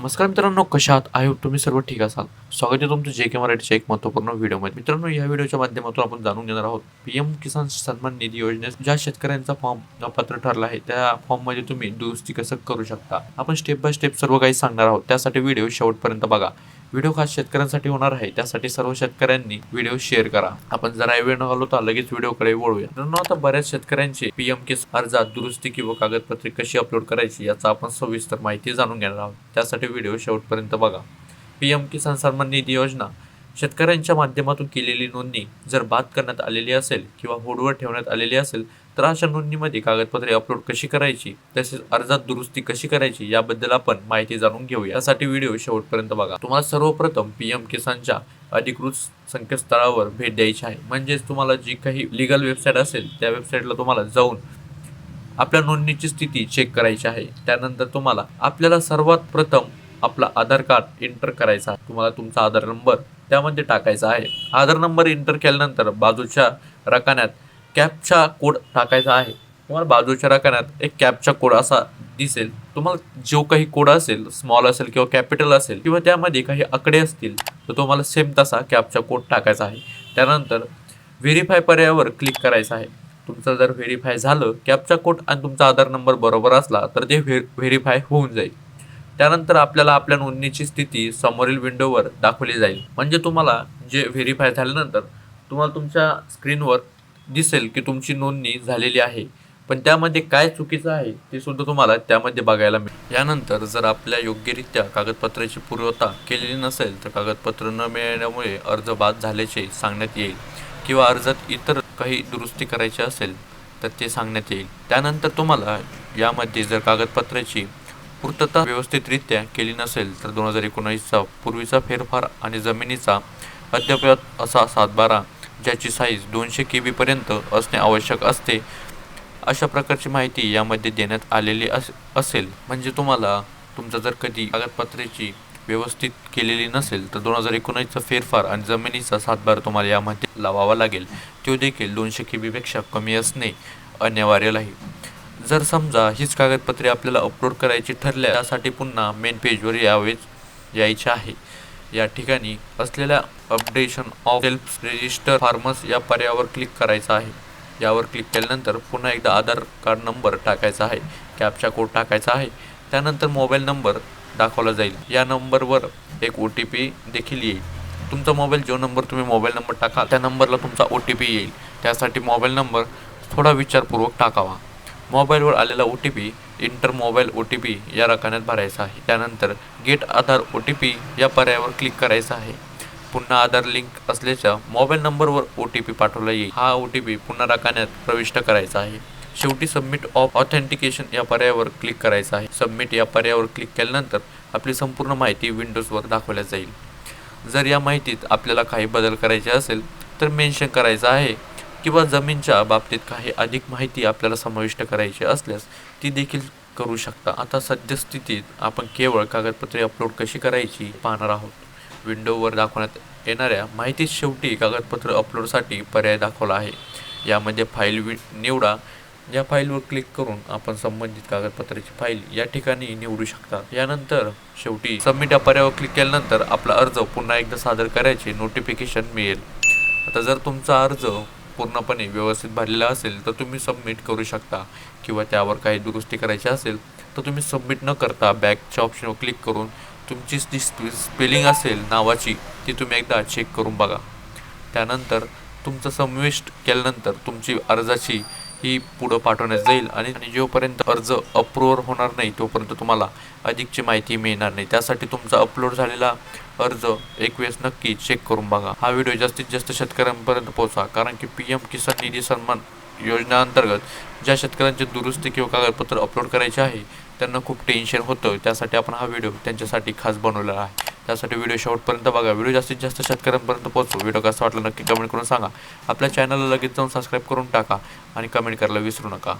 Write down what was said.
नमस्कार मित्रांनो कशा आहात? आय होप तुम्ही सर्व ठीक असाल. स्वागत आहे तुमचं जे के मराठीच्या एक महत्त्वपूर्ण व्हिडिओमध्ये. मित्रांनो या व्हिडिओच्या माध्यमातून आपण जाणून घेणार आहोत पी एम किसान सन्मान निधी योजनेत ज्या शेतकऱ्यांचा फॉर्म अपात्र ठरला आहे त्या फॉर्ममध्ये तुम्ही दुरुस्ती कसं करू शकता? आपण स्टेप बाय स्टेप सर्व काही सांगणार आहोत. त्यासाठी व्हिडिओ शेवटपर्यंत बघा. व्हिडिओ खास शेतकऱ्यांसाठी होणार आहे. त्यासाठी सर्व शेतकऱ्यांनी व्हिडिओ शेअर करा. आपण जरा वेळ न घालवता लगेच व्हिडिओकडे वळूया. मित्रांनो आता बऱ्याच शेतकऱ्यांचे पीएम किस अर्जात दुरुस्ती किंवा कागदपत्रे कशी अपलोड करायची याचा आपण सविस्तर माहिती जाणून घेणार आहोत. त्यासाठी व्हिडिओ शेवटपर्यंत बघा. पीएम किसान सन्मान निधी योजना शेतकऱ्यांच्या माध्यमातून केलेली नोंदणी जर बाद करण्यात आलेली असेल किंवा होडवर ठेवण्यात आलेली असेल तर अशा नोंदणीमध्ये कागदपत्रे अपलोड कशी करायची तसेच अर्जात दुरुस्ती कशी करायची याबद्दल आपण माहिती जाणून घेऊया. यासाठी व्हिडिओ शेवटपर्यंत बघा. तुम्हाला सर्वप्रथम पीएम किसानच्या अधिकृत संकेतस्थळावर भेट द्यायची आहे. म्हणजेच तुम्हाला जी काही लिगल वेबसाईट असेल त्या वेबसाईटला तुम्हाला जाऊन आपल्या नोंदणीची स्थिती चेक करायची आहे. त्यानंतर तुम्हाला आपल्याला सर्वात प्रथम आपला आधार कार्ड एंटर करायचा आहे. तुम्हाला तुमचा आधार नंबर त्यामध्ये टाकायचा आहे. आधार नंबर एंटर केल्यानंतर बाजूच्या रकान्यात कॅपचा कोड टाकायचा आहे. तुम्हाला बाजूच्या रकान्यात एक कॅपचा कोड असा दिसेल. तुम्हाला जो काही कोड असेल स्मॉल असेल किंवा कॅपिटल असेल किंवा त्यामध्ये काही आकडे असतील तर तुम्हाला सेम तसा कॅपचा कोड टाकायचा आहे. त्यानंतर व्हेरीफाय पर्यायावर क्लिक करायचं आहे. तुमचं जर व्हेरीफाय झालं कॅपचा कोड आणि तुमचा आधार नंबर बरोबर असला तर ते व्हे व्हेरीफाय होऊन जाईल. त्यानंतर आपल्याला आपल्या नोंदणीची स्थिती समोरील विंडोवर दाखवली जाईल. म्हणजे तुम्हाला जे व्हेरीफाय झाल्यानंतर तुम्हाला तुमच्या स्क्रीनवर दिसेल की तुमची नोंदणी झालेली आहे. पण त्यामध्ये काय चुकीचं आहे ते सुद्धा तुम्हाला त्यामध्ये बघायला मिळेल. यानंतर जर आपल्या योग्यरित्या कागदपत्राची पूर्वता केलेली नसेल तर कागदपत्र न मिळाल्यामुळे अर्ज बाद झाल्याचे सांगण्यात येईल. किंवा अर्जात इतर काही दुरुस्ती करायची असेल तर ते सांगण्यात येईल. त्यानंतर तुम्हाला यामध्ये जर कागदपत्राची पूर्तता व्यवस्थितरित्या केली नसेल तर दोन हजार एकोणावीसचा पूर्वीचा फेरफार आणि जमिनीचा अद्यापत असा सातबारा ज्याची साईज दोनशे के बीपर्यंत असणे आवश्यक असते अशा प्रकारची माहिती यामध्ये देण्यात आलेली अस असेल. म्हणजे तुम्हाला तुमचं जर कधी कागदपत्रेची व्यवस्थित केलेली नसेल तर दोन हजार एकोणीसचा फेरफार आणि जमिनीचा सातबार तुम्हाला यामध्ये लावावा लागेल. तो देखील दोनशे के बीपेक्षा कमी असणे अनिवार्य आहे जर समजा हीच कागदपत्रे आपल्याला अपलोड करायची ठरल्या त्यासाठी पुन्हा मेन पेजवर यावेच यायचे आहे. या ठिकाणी असलेल्या updation of self register forms या पर्यायावर क्लिक करायचं आहे. यावर क्लिक केल्यानंतर पुन्हा एकदा आधार कार्ड नंबर टाकायचा आहे. कॅपचा कोड टाकायचा आहे. त्यानंतर मोबाईल नंबर दाखवला जाईल. या नंबरवर एक ओ टी पी देखील येईल. तुमचा मोबाईल जो नंबर तुम्ही मोबाईल नंबर टाका त्या नंबरला तुमचा ओ टी पी येईल. त्यासाठी मोबाईल नंबर थोडा विचारपूर्वक टाकावा. मोबाईलवर आलेला O T P enter mobile O T P या रकान्यात भरायचा आहे. त्यानंतर get Aadhaar O T P या पर्यायावर क्लिक करायचा आहे. पुन्हा आधार लिंक असल्याच्या मोबाईल नंबरवर ओ टी पी पाठवला येईल. हा ओ टी पी पुन्हा रकान्यात प्रविष्ट करायचा आहे. शेवटी सबमिट ऑफ ऑथेंटिकेशन या पर्यायावर क्लिक करायचं आहे. सबमिट या पर्यायावर क्लिक केल्यानंतर आपली संपूर्ण माहिती विंडोजवर दाखवल्या जाईल. जर या माहितीत आपल्याला काही बदल करायचे असेल तर मेन्शन करायचं आहे. किंवा जमीनच्या बाबतीत काही अधिक माहिती आपल्याला समाविष्ट करायची असल्यास ती देखील करू शकता. आता सद्यस्थितीत आपण केवळ कागदपत्रे अपलोड कशी करायची पाहणार आहोत. विंडोवर दाखवण्यात येणाऱ्या माहितीत शेवटी कागदपत्र अपलोडसाठी पर्याय दाखवला आहे. यामध्ये फाईल वि निवडा. या फाईलवर क्लिक करून आपण संबंधित कागदपत्राची फाईल या ठिकाणी निवडू शकता. यानंतर शेवटी सबमिट या पर्यायावर क्लिक केल्यानंतर आपला अर्ज पुन्हा एकदा सादर करायचे नोटिफिकेशन मिळेल. आता जर तुमचा अर्ज पूर्णपणे व्यवस्थित भरलेला असेल तर तुम्ही सबमिट करू शकता. किंवा त्यावर काही दुरुस्ती करायची असेल तर तुम्ही सबमिट न करता बॅकच्या ऑप्शनवर क्लिक करून तुमची जी स्पेलिंग असेल नावाची ती तुम्ही एकदा चेक करून बघा. त्यानंतर तुमचं समाविष्ट केल्यानंतर तुमची अर्जाची ही पुढं पाठवण्यात जाईल आणि आणि जोपर्यंत अर्ज अप्रूव्हर होणार नाही तोपर्यंत तुम्हाला अधिकची माहिती मिळणार नाही. त्यासाठी तुमचा अपलोड झालेला अर्ज एक वेळेस नक्की चेक करून बघा. हा व्हिडिओ जास्तीत जास्त शेतकऱ्यांपर्यंत पोहोचा कारण की पी एम किसान निधी सन्मान योजनेअंतर्गत ज्या शेतकऱ्यांची दुरुस्ती किंवा कागदपत्र अपलोड करायचे आहे त्यांना खूप टेन्शन होतं. त्यासाठी आपण हा व्हिडिओ त्यांच्यासाठी खास बनवलेला आहे. त्यासाठी व्हिडिओ शेवटपर्यंत बघा. व्हिडिओ जास्तीत जास्त शेतकऱ्यांपर्यंत पोहोचू व्हिडिओ कसा वाटला नक्की कमेंट करून सांगा. आपल्या चॅनलला लगेच जाऊन सबस्क्राईब करून टाका आणि कमेंट करायला विसरू नका.